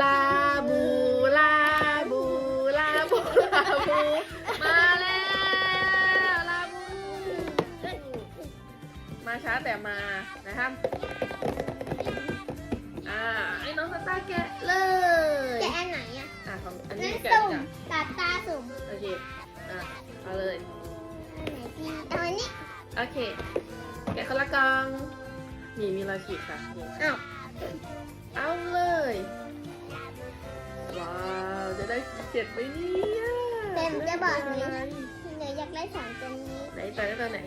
ลาบูลาบูลาบูลาบูมาแล้วลาบูมาช้าแต่มานะครับอ่าไอ้น้องสตาร์แกะเลยแกะอันไหนอะอะของอันนั่นี้นแกะสุ่มจ้ะกับตาสุ่มโอเคอะเอาเลยอันไหนดีเอาอันนี้โอเคแกะคนละกล่องนี่มีรอยขีดค่ะนี่อ้าวเอาเลยว้าวจะได้กี่ เจ็ดไหมเนี่ยเต็มจะบอกเลนี้ยเดี๋ยวอยากได้สองตัวนี้ไหนตัวนี้ตัวไหน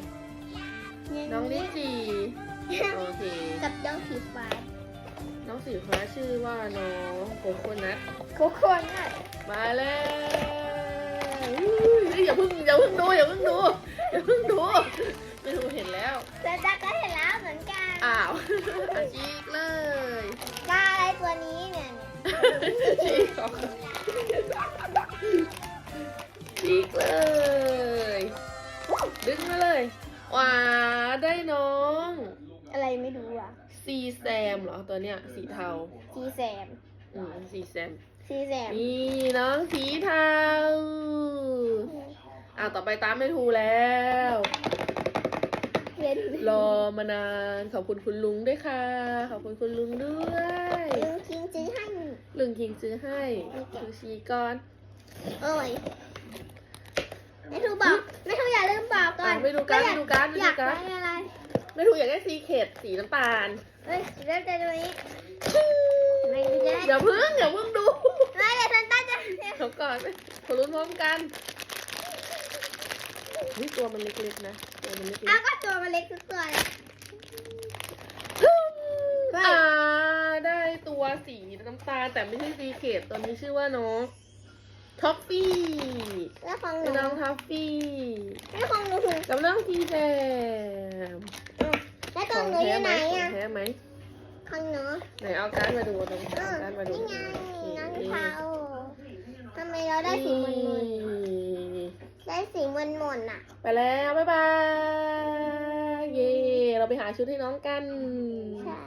น้องลินจีโอเค กับน้องผีฟ้า น้องสีฟ้าชื่อว่าน้องโคโคนัททุกคนอะมาแล้วอุ้ยอย่าเพิ่งอย่าเพิ่งดูอย่าเพิ่งดูอย่าเพิ่งดูไม่ดูเห็นแล้วแต่จ๊ะก็เห็นแล้วเหมือนกัน อ้าวอาชีกเลยกาอะไรตัวนี้เนี่ยเนี่ยชีกออก ดึงมาเลยว้าได้น้องอะไรไม่รู้อะ ซีแซมเหรอตัวเนี้ยสีเทาซีแซมอืมสีแซมซีแซมนี่น้องสีเทาอ่าต่อไปตามไม่ทูแล้วเรียนรอมานานขอบคุณคุณลุงด้วยค่ะ ขอบคุณคุณลุงด้วยลุงคิงซื้อให้ลุงคิงซื้อให้ดูชีก่อนโอ้ย แม่ทูบอกแม่ทูอย่าลืมบอกก่อนอะไม่ดูการดไม่ดูการดไม่อดูยากการดได้อะไรไม่ถูกอยากได้ซีเขตสีน้ำตาลเฮ้ยเริ่มจากตัวนี้ไม่ได้อย่าเพิ่งอย่าเพิ่งดูไม่เดี๋ยวซันต้าจะเดี๋ยวก่อนขอรุ้นพร้อมกันนี่ตัวมันเล็กๆนะตัวมันเล็กอ้าวก็ตัวมันเล็กทุกตัวเลยๆอ่าได้ตัวสีน้ำตาลแต่ไม่ใช่ซีเขตตัวนี้ชื่อว่าน้อง ท็อฟฟี่แล้วของหเป็นนูน้องท็อฟฟี่แล้วของหนูถึงกับน้องซีแซมแล้วของหนูอยู่ไหนขอะองแท้ไหมของหนูไหนเอาการ์ดมาดูตรงเอเอาอการ์ดมาดูนี่ไงโอเคน้องเทาทำไมเราได้สีมนมนๆได้สีมนมนๆอะ ไปแล้วบ๊ายบายเย่เราไปหาชุดให้น้องกันใช่